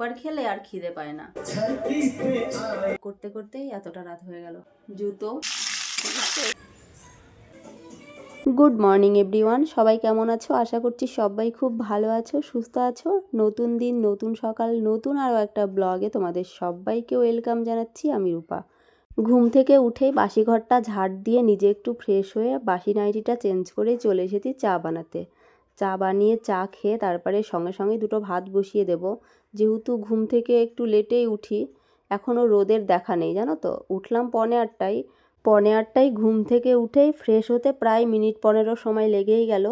একবার খেলে আর খিদে পায় না। করতে করতেই এতটা রাত হয়ে গেল। জুতো। গুড মর্নিং এভরিওয়ান সবাই কেমন আছো? আশা করছি সবাই খুব ভালো আছো, সুস্থ আছো। নতুন দিন, নতুন সকাল, নতুন আরও একটা ব্লগে তোমাদের সবাইকে ওয়েলকাম জানাচ্ছি। আমি রূপা। ঘুম থেকে উঠেই বাসি ঘরটা ঝাড় দিয়ে নিজে একটু ফ্রেশ হয়ে বাসি নাইটিটা চেঞ্জ করে চলে এসেছি চা বানাতে। চা বানিয়ে চা খেয়ে তারপরে সঙ্গে সঙ্গে দুটো ভাত বসিয়ে দেব। যেহেতু ঘুম থেকে একটু লেটেই উঠি, এখনও রোদের দেখা নেই, জানো তো? উঠলাম পনে আটটায়। পনে আটটায় ঘুম থেকে উঠেই ফ্রেশ হতে প্রায় মিনিট পনেরো সময় লেগেই গেল।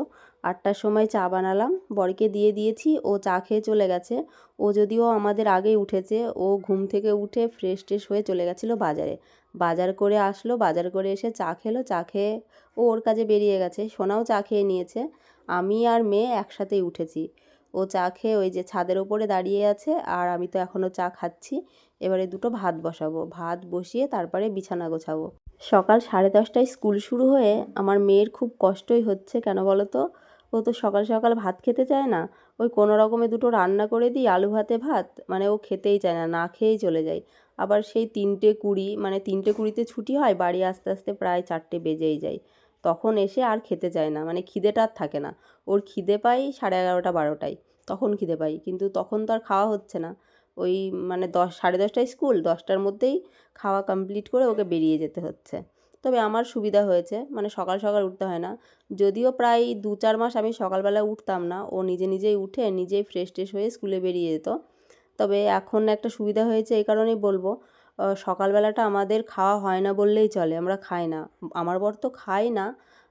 আটটার সময় চা বানালাম, বরকে দিয়ে দিয়েছি, ও চা খেয়ে চলে গেছে। ও যদিও আমাদের আগেই উঠেছে, ও ঘুম থেকে উঠে ফ্রেশ ট্রেশ হয়ে চলে গেছিল বাজারে। বাজার করে আসলো, বাজার করে এসে চা খেলো, চা খেয়ে ও ওর কাজে বেরিয়ে গেছে, সোনাও চা খেয়ে নিয়েছে। আমি আর মেয়ে একসাথেই উঠেছি। ও চা খেয়ে ওই যে ছাদের ওপরে দাঁড়িয়ে আছে আর আমি তো এখনও চা খাচ্ছি। এবারে দুটো ভাত বসাবো। ভাত বসিয়ে তারপরে বিছানা গোছাবো। সকাল সাড়ে দশটায় স্কুল শুরু হয়ে আমার মেয়ের খুব কষ্টই হচ্ছে, কেন বলো তো? ও তো সকাল সকাল ভাত খেতে চায় না। ওই কোনো রকমে দুটো রান্না করে দিই, আলু ভাতে ভাত মানে ও খেতেই চায় না না খেয়েই চলে যায়। আবার সেই তিনটে কুড়ি মানে তিনটে কুড়িতে ছুটি হয়, বাড়ি আস্তে আস্তে প্রায় চারটে বেজেই যায়। তখন এসে আর খেতে চায় না মানে খিদেটা আর থাকে না। ওর খিদে পাই সাড়ে এগারোটা বারোটায়। তখন খিদে পাই। কিন্তু তখন তো আর খাওয়া হচ্ছে না। ওই মানে দশ, সাড়ে দশটায় স্কুল, দশটার মধ্যেই খাওয়া কমপ্লিট করে ওকে বেরিয়ে যেতে হচ্ছে। তবে আমার সুবিধা হয়েছে মানে সকাল সকাল উঠতে হয় না। যদিও প্রায় দু চার মাস আমি সকালবেলা উঠতাম না, ও নিজে নিজেই উঠে নিজেই ফ্রেশ ট্রেশ হয়ে স্কুলে বেরিয়ে যেত। তবে এখন একটা সুবিধা হয়েছে এই কারণেই বলব সকালবেলাটা আমাদের খাওয়া হয় না বললেই চলে, আমরা খাই না। আমার বর তো খাই না,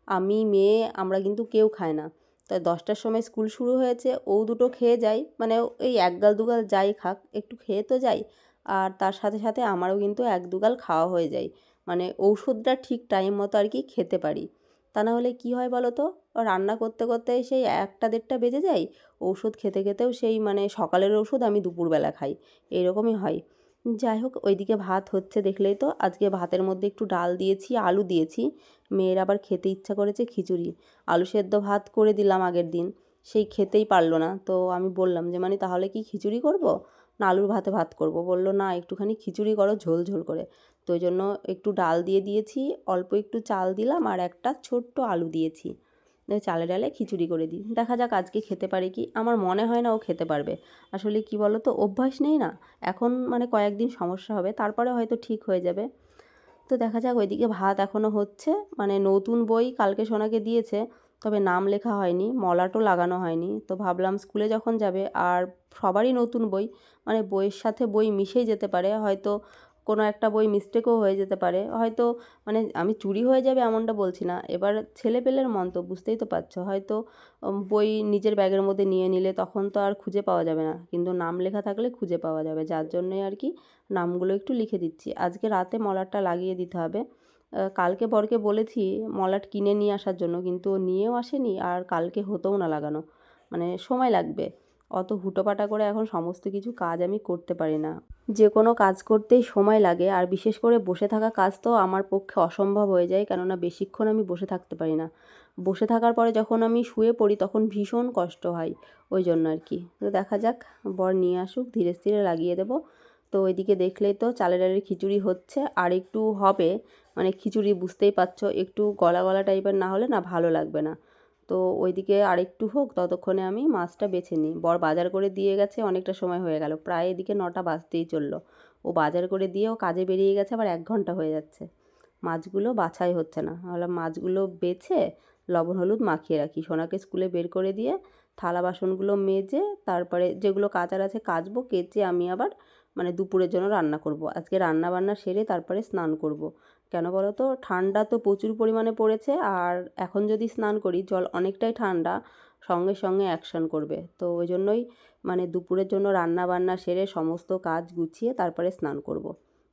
আমি, মেয়ে, আমরা কিন্তু কেউ খাই না। তাই দশটার সময় স্কুল শুরু হয়েছে, ও দুটো খেয়ে যায় মানে এই এক গাল দুগাল যাই খাক, একটু খেয়ে তো যাই, আর তার সাথে সাথে আমারও কিন্তু এক দুগাল খাওয়া হয়ে যায় মানে ঔষধটা ঠিক টাইম মতো আর কি খেতে পারি। তা না হলে কী হয় বলো তো রান্না করতে করতে সেই একটা দেড়টা বেজে যায় ওষুধ খেতে খেতেও সেই মানে সকালের ওষুধ আমি দুপুরবেলা খাই, এরকমই হয়। যাই হোক, ওইদিকে ভাত হচ্ছে দেখলেই তো। আজকে ভাতের মধ্যে একটু ডাল দিয়েছি, আলু দিয়েছি। মেয়ের আবার খেতে ইচ্ছা করেছে খিচুড়ি। আলু সেদ্ধ ভাত করে দিলাম আগের দিন। সেই খেতেই পারল না। তো আমি বললাম যে মানে তাহলে কি খিচুড়ি করব? না, আলুর ভাতে ভাত করব। বলল, না, একটুখানি খিচুড়ি করো, ঝোল ঝোল করে। তো ওই জন্য একটু ডাল দিয়ে দিয়েছি, অল্প একটু চাল দিলাম আর একটা ছোট্ট আলু দিয়েছি। চালে ডালে খিচুড়ি করে দিই। দেখা যাক আজকে খেতে পারে কি। আমার মনে হয় না ও খেতে পারবে। আসলে কি বলো তো অভ্যাস নেই না। এখন মানে কয়েকদিন সমস্যা হবে, তারপরে হয়তো ঠিক হয়ে যাবে। তো দেখা যাক, ওইদিকে ভাত এখনও হচ্ছে। মানে নতুন বই কালকে সোনাকে দিয়েছে, তবে নাম লেখা হয়নি, মলাটও লাগানো হয়নি। তো ভাবলাম স্কুলে যখন যাবে, আর সবারই নতুন বই মানে বইয়ের সাথে বই মিশেই যেতে পারে। হয়তো কোনো একটা বই মিস্টেকও হয়ে যেতে পারে। হয়তো মানে আমি চুরি হয়ে যাবে এমনটা বলছি না। এবার ছেলে পেলের মন তো বুঝতেই তো পারছ। হয়তো বই নিজের ব্যাগের মধ্যে নিয়ে নিলে তখন তো আর খুঁজে পাওয়া যাবে না। কিন্তু নাম লেখা থাকলে খুঁজে পাওয়া যাবে। যার জন্যই আর কি নামগুলো একটু লিখে দিচ্ছি। আজকে রাতে মলারটা লাগিয়ে দিতে হবে। কালকে বরকে বলেছি মলাট কিনে নিয়ে আসার জন্য। কিন্তু নিয়েও আসেনি আর কালকে হতেও না লাগানো। মানে সময় লাগবে। অত হুটোপাটা করে এখন সমস্ত কিছু কাজ আমি করতে পারি না। যে কোনো কাজ করতেই সময় লাগে, আর বিশেষ করে বসে থাকা কাজ তো আমার পক্ষে অসম্ভব হয়ে যায়, কেননা বেশিক্ষণ আমি বসে থাকতে পারি না। বসে থাকার পরে যখন আমি শুয়ে পড়ি, তখন ভীষণ কষ্ট হয়, ওই জন্য আর কি। তো দেখা যাক, বর নিয়ে আসুক, ধীরে ধীরে লাগিয়ে দেবো। তো ওইদিকে দেখলেই তো চালের ডালের খিচুড়ি হচ্ছে, আর একটু হবে মানে খিচুড়ি বুঝতেই পারছ, একটু গলা গলা টাইপের না হলে না ভালো লাগবে না। তো ওইদিকে আরেকটু হোক, ততক্ষণে আমি মাছটা বেছে নিই। বর বাজার করে দিয়ে গেছে, অনেকটা সময় হয়ে গেল। প্রায় এদিকে নটা বাজতেই চলল। ও বাজার করে দিয়ে ও কাজে বেরিয়ে গেছে, আবার এক ঘণ্টা হয়ে যাচ্ছে। মাছগুলো বাছাই হচ্ছে না। ভাবলাম মাছগুলো বেছে লবণ, হলুদ মাখিয়ে রাখি। সোনাকে স্কুলে বের করে দিয়ে থালা বাসনগুলো মেজে, তারপরে যেগুলো কাচার আছে কাচবো, কেচে আমি আবার মানে দুপুরের জন্য রান্না করব। আজকে রান্না বান্না সেরে তারপরে স্নান করব। কেন বলো তো? ঠান্ডা তো প্রচুর পরিমাণে পড়েছে আর এখন যদি স্নান করি, জল অনেকটাই ঠান্ডা, সঙ্গে সঙ্গে অ্যাকশন করবে। তো ওই জন্যই মানে দুপুরের জন্য রান্না বান্না সেরে সমস্ত কাজ গুছিয়ে তারপরে স্নান করব।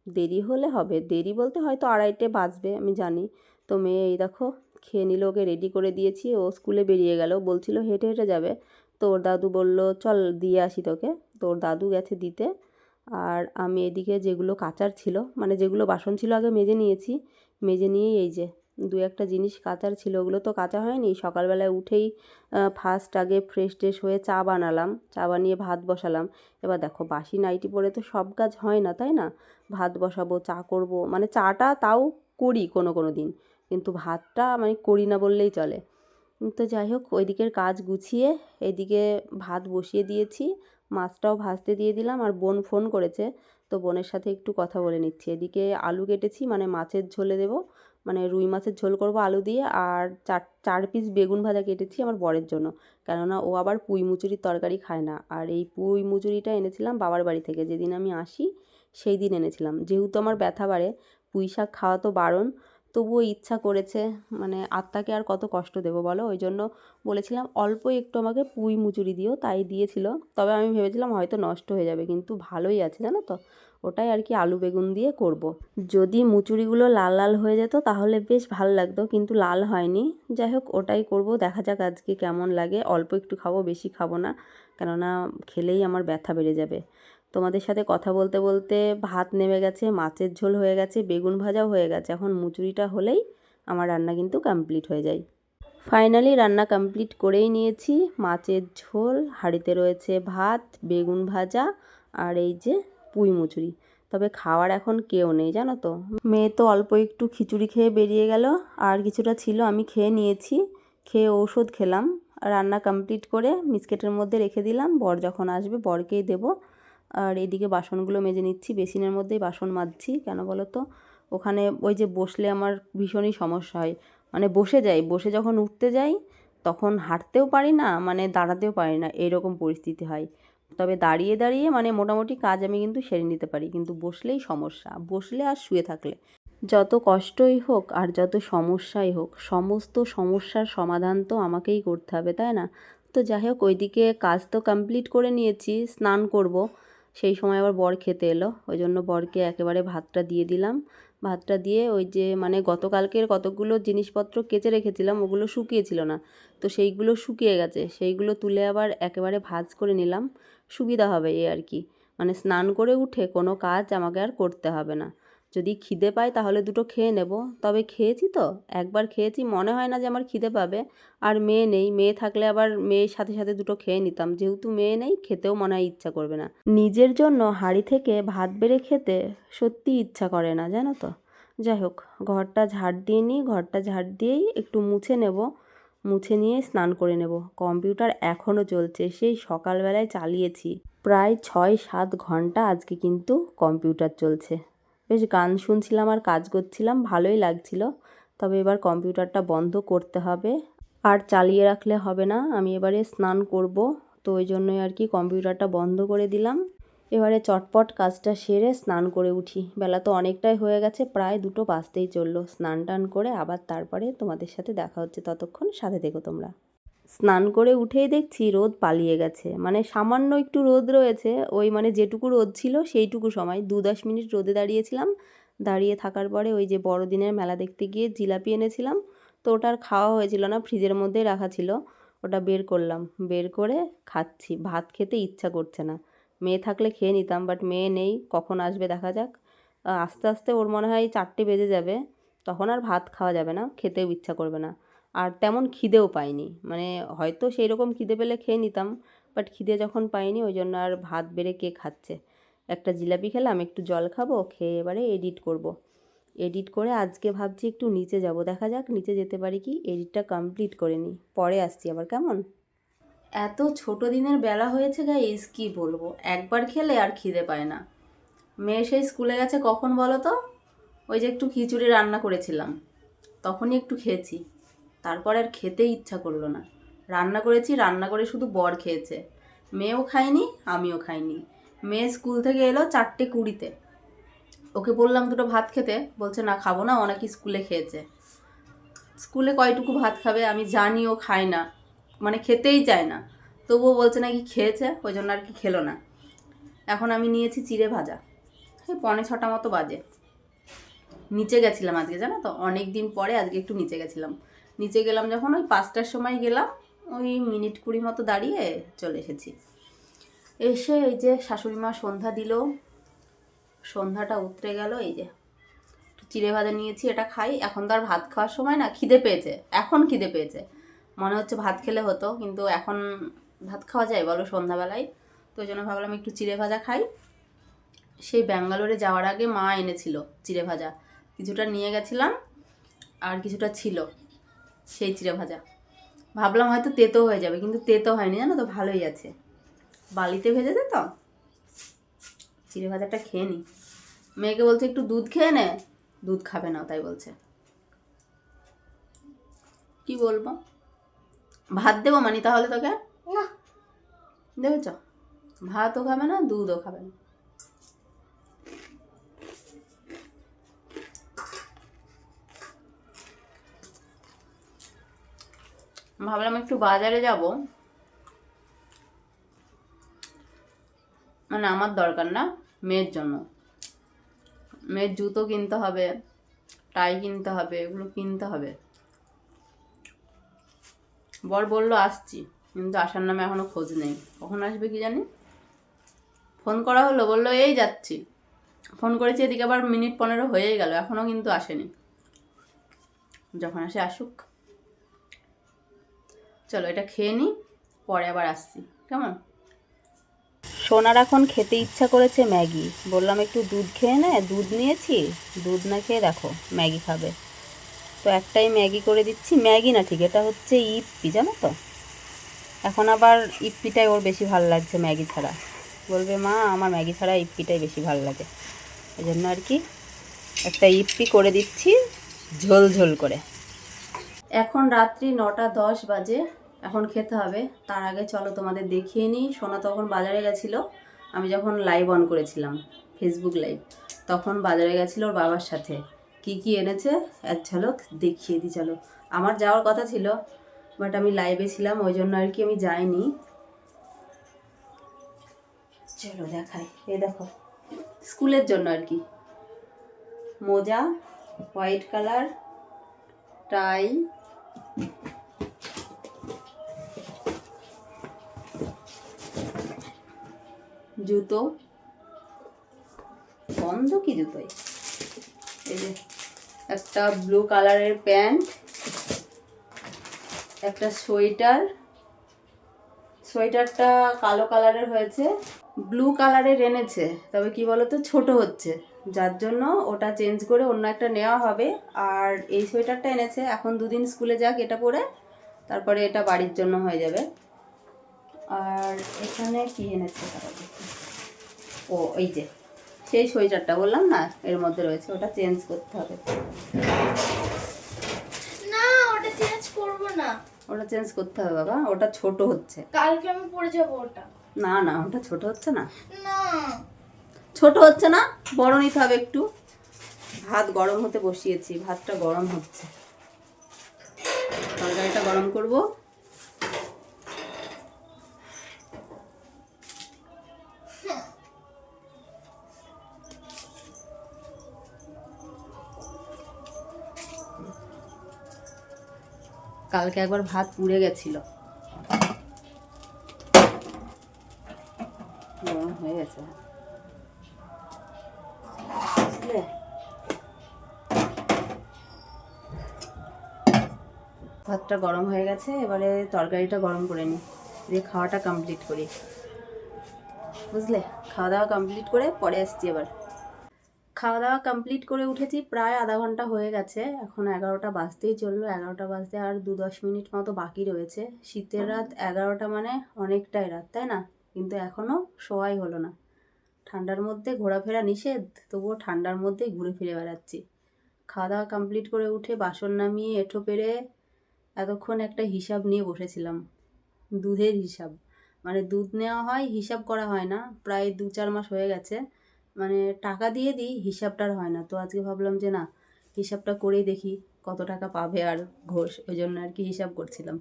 দেরি হলে হবে। দেরি বলতে হয়তো আড়াইটে বাজবে, আমি জানি। তো মেয়ে এই দেখো, খেয়ে নিল, ওকে রেডি করে দিয়েছি। ও স্কুলে বেরিয়ে গেল। বলছিল হেঁটে হেঁটে যাবে। তো ওর দাদু বলল, চল দিয়ে আসি তোকে। তো ওর দাদু গেছে দিতে। আর আমি এদিকে যেগুলো কাচার ছিল মানে যেগুলো বাসন ছিল আগে মেজে নিয়েছি, মেজে নিয়েই এই যে দু একটা জিনিস কাচার ছিল, ওগুলো তো কাঁচা হয়নি। সকালবেলায় উঠেই ফার্স্ট আগে ফ্রেশ ট্রেশ হয়ে চা বানালাম, চা বানিয়ে ভাত বসালাম। এবার দেখো বাসি নাইটি পরে তো সব কাজ হয় না, তাই না? ভাত বসাবো, চা করব মানে চাটা তাও করি কোনো কোনো দিন, কিন্তু ভাতটা মানে করি না বললেই চলে। তো যাই হোক ওই দিকের কাজ গুছিয়ে, এদিকে ভাত বসিয়ে দিয়েছি মাছটাও ভাজতে দিয়ে দিলাম আর বোন ফোন করেছে। তো বোনের সাথে একটু কথা বলে নিচ্ছি। এদিকে আলু কেটেছি মানে মাছের ঝোলে দেবো। মানে রুই মাছের ঝোল করব আলু দিয়ে আর চার চার পিস বেগুন ভাজা কেটেছি আমার বরের জন্য। কেননা ও আবার পুঁই মুচুরির তরকারি খায় না। আর এই পুঁই মুচুরিটা এনেছিলাম বাবার বাড়ি থেকে। যেদিন আমি আসি, সেই দিন এনেছিলাম। যেহেতু আমার ব্যথা বাড়ে, পুঁই শাক খাওয়া তো বারণ। তবুও ইচ্ছা করেছে মানে আত্মাকে আর কত কষ্ট দেবো বলো? ওই জন্য বলেছিলাম অল্প একটু আমাকে পুঁই মুচুরি দিও, তাই দিয়েছিল। তবে আমি ভেবেছিলাম হয়তো নষ্ট হয়ে যাবে, কিন্তু ভালোই আছে, জানো তো? ওটাই আর কি আলু বেগুন দিয়ে করব। যদি মুচুরিগুলো লাল লাল হয়ে যেত তাহলে বেশ ভালো লাগতো, কিন্তু লাল হয়নি। যাই হোক, ওটাই করব, দেখা যাক আজকে কেমন লাগে। অল্প একটু খাব, বেশি খাব না, কেননা খেলেই আমার ব্যথা বেড়ে যাবে। তোমাদের সাথে কথা বলতে বলতে ভাত নেমে গেছে, মাছের ঝোল হয়ে গেছে, বেগুন ভাজাও হয়ে গেছে। এখন মুচুরিটা হলেই আমার রান্না কিন্তু কমপ্লিট হয়ে যায়। ফাইনালি রান্না কমপ্লিট করেই নিয়েছি। মাছের ঝোল, হাঁড়িতে রয়েছে ভাত, বেগুন ভাজা আর এই যে পুঁই মুচুরি। তবে খাওয়ার এখন কেউ নেই, জানো তো? মেয়ে তো অল্প একটু খিচুড়ি খেয়ে বেরিয়ে গেল। আর কিছুটা ছিল, আমি খেয়ে নিয়েছি। খেয়ে ঔষধ খেলাম। রান্না কমপ্লিট করে মিসকেটের মধ্যে রেখে দিলাম। বর যখন আসবে, বরকেই দেবো। আর এদিকে বাসনগুলো মেজে নিচ্ছি, বেসিনের মধ্যেই বাসন মাজছি। কেন বলো তো ওখানে ওই যে বসলে আমার ভীষণই সমস্যা হয়। মানে বসে যাই, বসে যখন উঠতে যাই, তখন হাঁটতেও পারি না মানে দাঁড়াতেও পারি না, এরকম পরিস্থিতি হয়। তবে দাঁড়িয়ে দাঁড়িয়ে মানে মোটামুটি কাজ আমি কিন্তু সেরে নিতে পারি, কিন্তু বসলেই সমস্যা। বসলে আর শুয়ে থাকলে। যত কষ্টই হোক আর যত সমস্যাই হোক, সমস্ত সমস্যার সমাধান তো আমাকেই করতে হবে, তাই না? তো যাই হোক, ওইদিকে কাজ তো কমপ্লিট করে নিয়েছি, স্নান করব। সেই সময় আবার বর খেতে এলো। ওই জন্য বরকে একেবারে ভাতটা দিয়ে দিলাম। ভাতটা দিয়ে ওই যে মানে গতকালকের কতগুলো জিনিসপত্র কেচে রেখেছিলাম, ওগুলো শুকিয়েছিল না। তো সেইগুলো শুকিয়ে গেছে। সেইগুলো তুলে আবার একেবারে ভাজ করে নিলাম। সুবিধা হবে এ আর কি। মানে স্নান করে উঠে কোনো কাজ আমাকে আর করতে হবে না। যদি খিদে পাই তাহলে দুটো খেয়ে নেব। তবে খেয়েছি তো, একবার খেয়েছি, মনে হয় না যে আমার খিদে পাবে। আর মেয়ে নেই, মেয়ে থাকলে আবার মেয়ের সাথে সাথে দুটো খেয়ে নিতাম। যেহেতু মেয়ে নেই, খেতেও মনে হয় ইচ্ছা করবে না। নিজের জন্য হাঁড়ি থেকে ভাত বেড়ে খেতে সত্যি ইচ্ছা করে না, জানো তো? যাই হোক, ঘরটা ঝাড় দিয়ে নিই, ঘরটা ঝাড় দিয়েই একটু মুছে নেব। মুছে নিয়ে স্নান করে নেব। কম্পিউটার এখনও চলছে, সেই সকালবেলায় চালিয়েছি। প্রায় ছয় সাত ঘণ্টা আজকে কিন্তু কম্পিউটার চলছে। বেশ গান শুনছিলাম আর কাজ করছিলাম, ভালোই লাগছিল। তবে এবার কম্পিউটারটা বন্ধ করতে হবে। আর চালিয়ে রাখলে হবে না, আমি এবারে স্নান করব। তো ওই জন্যই আর কি কম্পিউটারটা বন্ধ করে দিলাম। এবারে চটপট কাজটা সেরে স্নান করে উঠি। বেলা তো অনেকটাই হয়ে গেছে, প্রায় দুটো বাজতেই চলল। স্নান টান করে আবার তারপরে তোমাদের সাথে দেখা হচ্ছে। ততক্ষণ সাথে দেখো তোমরা। স্নান করে উঠেই দেখছি রোদ পালিয়ে গেছে। মানে সামান্য একটু রোদ রয়েছে, ওই মানে যেটুকু রোদ ছিল সেইটুকু সময়। দু দশ মিনিট রোদে দাঁড়িয়েছিলাম। দাঁড়িয়ে থাকার পরে ওই যে বড়দিনের মেলা দেখতে গিয়ে জিলাপি এনেছিলাম। তো ওটা আর খাওয়া হয়েছিল না, ফ্রিজের মধ্যেই রাখা ছিল। ওটা বের করলাম। বের করে খাচ্ছি। ভাত খেতে ইচ্ছা করছে না। মেয়ে থাকলে খেয়ে নিতাম বাট মেয়ে নেই। কখন আসবে দেখা যাক। আস্তে আস্তে ওর মনে হয় চারটে বেজে যাবে। তখন আর ভাত খাওয়া যাবে না। খেতেও ইচ্ছা করবে না। আর তেমন খিদেও পাইনি। মানে হয়তো সেই রকম খিদে পেলে খেয়ে নিতাম বাট খিদে যখন পাইনি, ওই জন্য আর ভাত বেড়ে কে খাচ্ছে? একটা জিলাপি খেলাম, একটু জল খাব, খেয়ে এবারে এডিট করব। এডিট করে আজকে ভাবছি একটু নিচে যাব। দেখা যাক, নিচে যেতে পারি কি? এডিটটা কমপ্লিট করে নিই। পরে আসছি আবার, কেমন? এত ছোট দিনের বেলা হয়েছে গাইস, কি বলব? একবার খেলে আর খিদে পায় না। মেয়ে সেই স্কুলে গেছে কখন বলো তো? ওই যে একটু খিচুড়ি রান্না করেছিলাম। তখনই একটু খেয়েছি। তারপর আর খেতে ইচ্ছা করল না। রান্না করেছি, রান্না করে শুধু বর খেয়েছে। মেয়েও খায়নি, আমিও খাইনি। মেয়ে স্কুল থেকে এলো চারটে কুড়িতে। ওকে বললাম, দুটো ভাত খেতে। বলছে, না, খাব না অনেক স্কুলে খেয়েছে। স্কুলে কয়টুকু ভাত খাবে? আমি জানি ও খায় না মানে খেতেই চায় না। তবুও বলছে নাকি খেয়েছে, ওই জন্য আর কি খেলো না। এখন আমি নিয়েছি চিড়ে ভাজা। এই পনে ছটা মতো বাজে। নিচে গেছিলাম আজকে, জানো তো? অনেক দিন পরে আজকে একটু নিচে গেছিলাম। নিচে গেলাম যখন, ওই পাঁচটার সময় গেলাম, ওই মিনিট কুড়ি মতো দাঁড়িয়ে চলে এসেছি। এসে এই যে শাশুড়ি মা সন্ধ্যা দিল, সন্ধ্যাটা উতরে গেল, এই যে একটু চিড়ে ভাজা নিয়েছি, এটা খাই। এখন তো আর ভাত খাওয়ার সময় না খিদে পেয়েছে, এখন খিদে পেয়েছে। মনে হচ্ছে ভাত খেলে হতো, কিন্তু এখন ভাত খাওয়া যায় বলো সন্ধ্যাবেলায়। তো ওই জন্য ভাবলাম একটু চিড়ে ভাজা খাই। সেই ব্যাঙ্গালোরে যাওয়ার আগে মা এনেছিল চিড়ে ভাজা। কিছুটা নিয়ে গেছিলাম, আর কিছুটা ছিল। সেই চিড়ে ভাজা। ভাবলাম হয়তো তেতো হয়ে যাবে কিন্তু তেতো হয়নি জানো তো ভালোই আছে। বালিতে ভেজেছে তো? চিড়ে ভাজাটা খেয়ে নি। মেয়েকে বলছে একটু দুধ খেয়ে নে। দুধ খাবে না তাই বলছে। কি বলব? ভাত দেবো মানি তাহলে তোকে? না। চ ভাতও খাবে না দুধও খাবে না। ভাবলাম একটু বাজারে যাব। মানে আমার দরকার না, মেয়ের জন্য। মেয়ের জুতো কিনতে হবে, টাই কিনতে হবে, এগুলো কিনতে হবে। বর বলল, আসছি। কিন্তু আসার নামে এখনও খোঁজ নেই। কখন আসবে কি জানি? ফোন করা হলো, বলল, এই যাচ্ছি। ফোন করেছি, এদিকে আবার মিনিট পনেরো হয়েই গেল এখনও কিন্তু আসেনি। যখন আসে আসুক। চলো এটা খেয়ে নিই পরে আবার আসছি কেমন? সোনার এখন খেতে ইচ্ছা করেছে ম্যাগি। বললাম একটু দুধ খেয়ে নে দুধ নিয়েছি দুধ না খেয়ে দেখো ম্যাগি খাবে। তো একটাই ম্যাগি করে দিচ্ছি ম্যাগি না ঠিক এটা হচ্ছে ইপ্পি জানো তো? এখন আবার ইপ্পিটাই ওর বেশি ভালো লাগছে ম্যাগি ছাড়া। বলবে মা আমার ম্যাগি ছাড়া ইপ্পিটাই বেশি ভালো লাগে। এই জন্য আর কি একটা ইপ্পি করে দিচ্ছি ঝোল ঝোল করে। এখন রাত্রি নটা দশ বাজে। এখন খেতে হবে। তার আগে চলো তোমাদের দেখিয়ে নিই। সোনা তখন বাজারে গেছিল। আমি যখন লাইভ অন করেছিলাম ফেসবুক লাইভ তখন বাজারে গেছিল ওর বাবার সাথে। কি কি এনেছে? এক ঝলক দেখিয়ে দিই, চলো। আমার যাওয়ার কথা ছিল বাট আমি লাইভে ছিলাম, ওই জন্য আর কি আমি যাইনি। চলো দেখাই। এ দেখো, স্কুলের জন্য আর কি। মোজা হোয়াইট কালার টাই জুতো। বন্ধ কি জুতোই এই যে একটা ব্লু কালারের প্যান্ট, একটা সোয়েটার। সোয়েটারটা কালো কালারের হয়েছে ব্লু কালারের এনেছে, তবে কি বলতো, ছোট হচ্ছে। যার জন্য ওটা চেঞ্জ করে অন্য একটা নেওয়া হবে। আর এই সোয়েটারটা এনেছে, এখন দুদিন স্কুলে যাক এটা পরে, তারপরে এটা বাড়ির জন্য হয়ে যাবে। আর এখানে কি এনেছে তারা। ও এই যে সেই সোয়েটারটা বললাম না এর মধ্যে রয়েছে ওটা চেঞ্জ করতে হবে। না ওটা চেঞ্জ করব না। ওটা চেঞ্জ করতে হবে বাবা ওটা ছোট হচ্ছে। কালকে আমি পরে যাব ওটা। না না ওটা ছোট হচ্ছে না। না। ছোট হচ্ছে না বড় নিতে হবে একটু। ভাত গরম হতে বসিয়েছি ভাতটা গরম হচ্ছে। তরকারিটা গরম করব। কালকে একবার ভাত পুড়ে গেছিল। গরম হয়ে গেছে। ভাতটা গরম হয়ে গেছে, এবারে তরকারিটা গরম করে নিই। দিয়ে খাওয়াটা কমপ্লিট করি। বুঝলে? খাওয়া দাওয়া কমপ্লিট করে পরে আসছি এবার। খাওয়া দাওয়া কমপ্লিট করে উঠেছি প্রায় আধা ঘণ্টা হয়ে গেছে। এখন এগারোটা বাজতেই চলল এগারোটা বাজতে আর দু দশ মিনিট মতো বাকি রয়েছে। শীতের রাত এগারোটা মানে অনেকটাই রাত তাই না? কিন্তু এখনও শোয়াই হলো না। ঠান্ডার মধ্যে ঘোরাফেরা নিষেধ তবুও ঠান্ডার মধ্যেই ঘুরে ফিরে বেড়াচ্ছি। খাওয়া দাওয়া কমপ্লিট করে উঠে বাসন নামিয়ে এঁঠো পেরে এতক্ষণ একটা হিসাব নিয়ে বসেছিলাম। দুধের হিসাব। মানে দুধ নেওয়া হয় হিসাব করা হয় না। প্রায় দু চার মাস হয়ে গেছে। মানে টাকা দিয়ে দিই হিসাবটার হয় না। তো আজকে ভাবলাম যে না, হিসাবটা করেই দেখি কত টাকা পাবে আর ঘোষ, ওই জন্য আর কি হিসাব করছিলাম।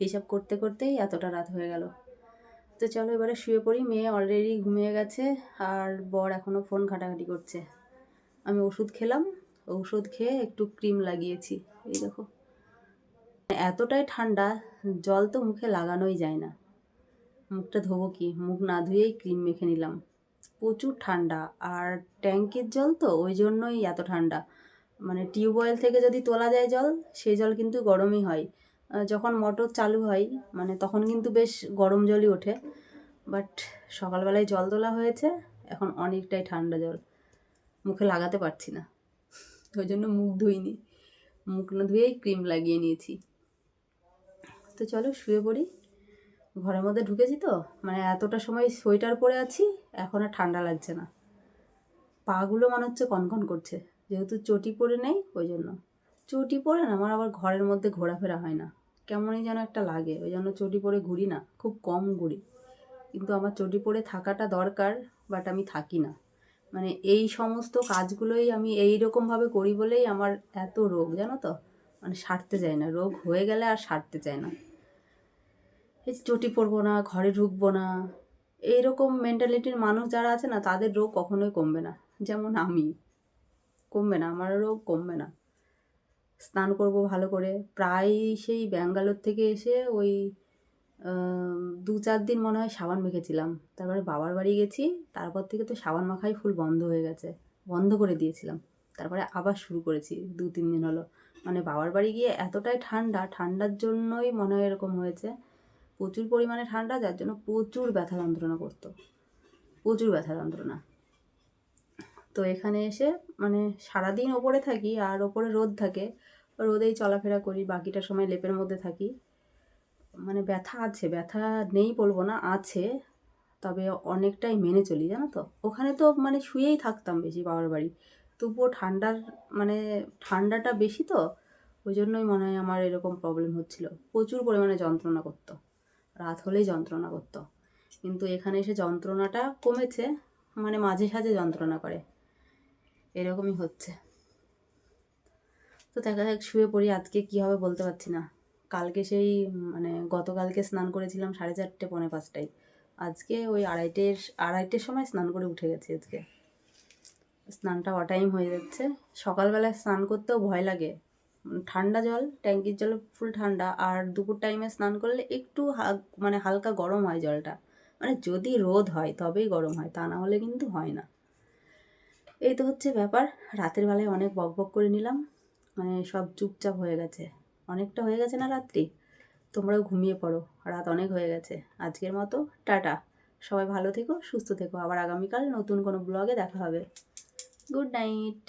হিসাব করতে করতেই এতটা রাত হয়ে গেল। তো চলো এবারে শুয়ে পড়ি, মেয়ে অলরেডি ঘুমিয়ে গেছে আর বর এখনও ফোন ঘাটাঘাটি করছে। আমি ওষুধ খেলাম, ওষুধ খেয়ে একটু ক্রিম লাগিয়েছি, এই দেখো। এতটাই ঠান্ডা, জল তো মুখে লাগানোই যায় না। মুখটা ধোবো কি? মুখ না ধুয়েই ক্রিম মেখে নিলাম। প্রচুর ঠান্ডা আর ট্যাঙ্কের জল তো ওই জন্যই এত ঠান্ডা। মানে টিউবওয়েল থেকে যদি তোলা যায় জল সেই জল কিন্তু গরমই হয়। যখন মোটর চালু হয় মানে তখন কিন্তু বেশ গরম জলই ওঠে। বাট সকালবেলায় জল তোলা হয়েছে, এখন অনেকটাই ঠান্ডা জল। মুখে লাগাতে পারছি না। ওই জন্য মুখ ধুইনি। মুখ না ধুয়েই ক্রিম লাগিয়ে নিয়েছি। তো চলো শুয়ে পড়ি। ঘরের মধ্যে ঢুকেছি তো মানে এতটা সময় সোয়েটার পরে আছি, এখন আর ঠান্ডা লাগছে না। পাগুলো মনে হচ্ছে কনকন করছে, যেহেতু চটি পরে নেই, ওই জন্য। চটি পরে না, আমার আবার ঘরের মধ্যে ঘোরাফেরা হয় না। কেমনই যেন একটা লাগে, ওই জন্য চটি পরে ঘুরি না, খুব কম ঘুরি। কিন্তু আমার চটি পরে থাকাটা দরকার বাট আমি থাকি না। মানে এই সমস্ত কাজগুলোই আমি এই রকমভাবে করি বলেই আমার এত রোগ, জানো তো? মানে সারতে চায় না, রোগ হয়ে গেলে আর সারতে চায় না। এই চটি পরবো না, ঘরে ঢুকবো না, এইরকম মেন্টালিটির মানুষ যারা আছে না, তাদের রোগ কখনোই কমবে না। যেমন আমি, কমবে না আমার রোগ কমবে না। স্নান করব ভালো করে প্রায় সেই ব্যাঙ্গালোর থেকে এসে ওই দু চার দিন মনে হয় সাবান মেখেছিলাম। তারপরে বাবার বাড়ি গেছি, তারপর থেকে তো সাবান মাখাই ফুল বন্ধ হয়ে গেছে, বন্ধ করে দিয়েছিলাম। তারপরে আবার শুরু করেছি, দু তিন দিন হলো। মানে বাবার বাড়ি গিয়ে এতটাই ঠান্ডা, ঠান্ডার জন্যই মনে হয় এরকম হয়েছে। প্রচুর পরিমাণে ঠান্ডা, যার জন্য প্রচুর ব্যথা যন্ত্রণা করতো। প্রচুর ব্যথা যন্ত্রণা। তো এখানে এসে মানে সারাদিন ওপরে থাকি আর ওপরে রোদ থাকে। রোদেই চলাফেরা করি, বাকিটা সময় লেপের মধ্যে থাকি। মানে ব্যথা আছে, ব্যথা নেই বলব না, আছে। তবে অনেকটাই মেনে চলি, জানো তো? ওখানে তো মানে শুয়েই থাকতাম বেশি বাবার বাড়ি। তবুও ঠান্ডার মানে ঠান্ডাটা বেশি তো, ওই জন্যই মনে হয় আমার এরকম প্রবলেম হচ্ছিল। প্রচুর পরিমাণে যন্ত্রণা করতো। রাত হলেই যন্ত্রণা করতো। কিন্তু এখানে এসে যন্ত্রণাটা কমেছে মানে মাঝে সাঝে যন্ত্রণা করে। এরকমই হচ্ছে। তো দেখা যাক, শুয়ে পড়ি আজকে কী হবে বলতে পারছি না। কালকে সেই মানে গতকালকে স্নান করেছিলাম সাড়ে চারটে, পৌনে পাঁচটায়। আজকে ওই আড়াইটের আড়াইটের সময় স্নান করে উঠে গেছি আজকে। স্নানটা অটাইম হয়ে যাচ্ছে। সকালবেলায় স্নান করতেও ভয় লাগে। ঠান্ডা জল, ট্যাঙ্কির জল ফুল ঠান্ডা, আর দুপুর টাইমে স্নান করলে একটু মানে হালকা গরম হয় জলটা। মানে যদি রোদ হয়, তবেই গরম হয়, তা না হলে কিন্তু হয় না। এই তো হচ্ছে ব্যাপার। রাতের বেলায় অনেক বক বক করে নিলাম। মানে সব চুপচাপ হয়ে গেছে। অনেকটা হয়ে গেছে না রাত্রি? তোমরাও ঘুমিয়ে পড়ো। রাত অনেক হয়ে গেছে। আজকের মতো টাটা। সবাই ভালো থেকো, সুস্থ থেকো। আবার আগামীকাল নতুন কোনো ব্লগে দেখা হবে। Good night